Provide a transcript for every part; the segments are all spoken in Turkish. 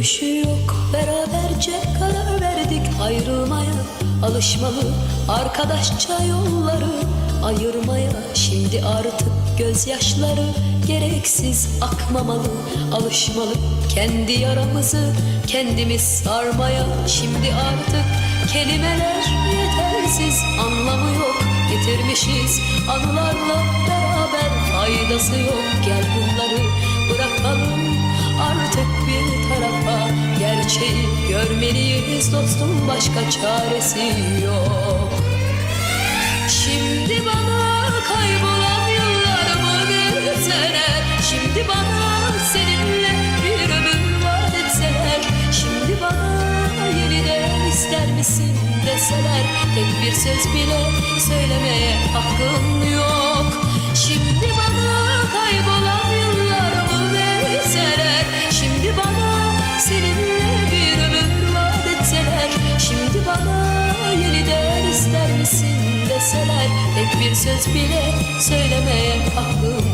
dönüşü yok. Beraberce karar verdik ayrılmaya. Alışmalı arkadaşça yolları ayırmaya. Şimdi artık gözyaşları gereksiz akmamalı. Alışmalı kendi yaramızı kendimiz sarmaya. Şimdi artık kelimeler yetersiz anlamı yok. Getirmişiz anılarla beraber faydası yok. Gel bunları bırakalım Gerçeği görmeliyiz dostum başka çaresi yok. Şimdi bana kaybolan yıllarımı verseler Şimdi bana seninle bir ömür vaat etseler Şimdi bana yeniden ister misin deseler. Tek bir söz bile söylemeye deseler Tek bir söz bile söylemeye hakkım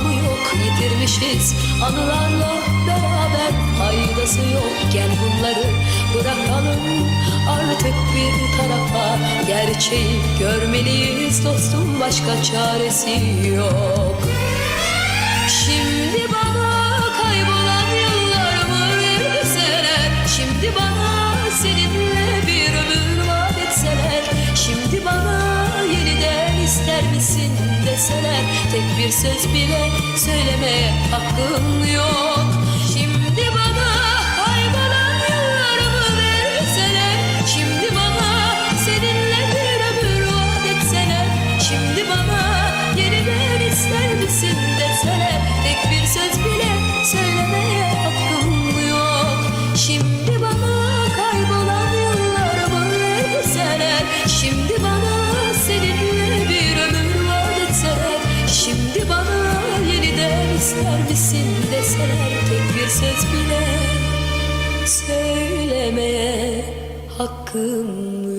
Anlamı yok. Yitirmişiz Anılarla beraber faydası yok. Gel bunları bırakalım artık bir tarafa. Gerçeği görmeliyiz dostum başka çaresi yok Tek bir söz bile söylemeye hakkım yok ister misin deseler Tek bir söz bile söylemeye hakkım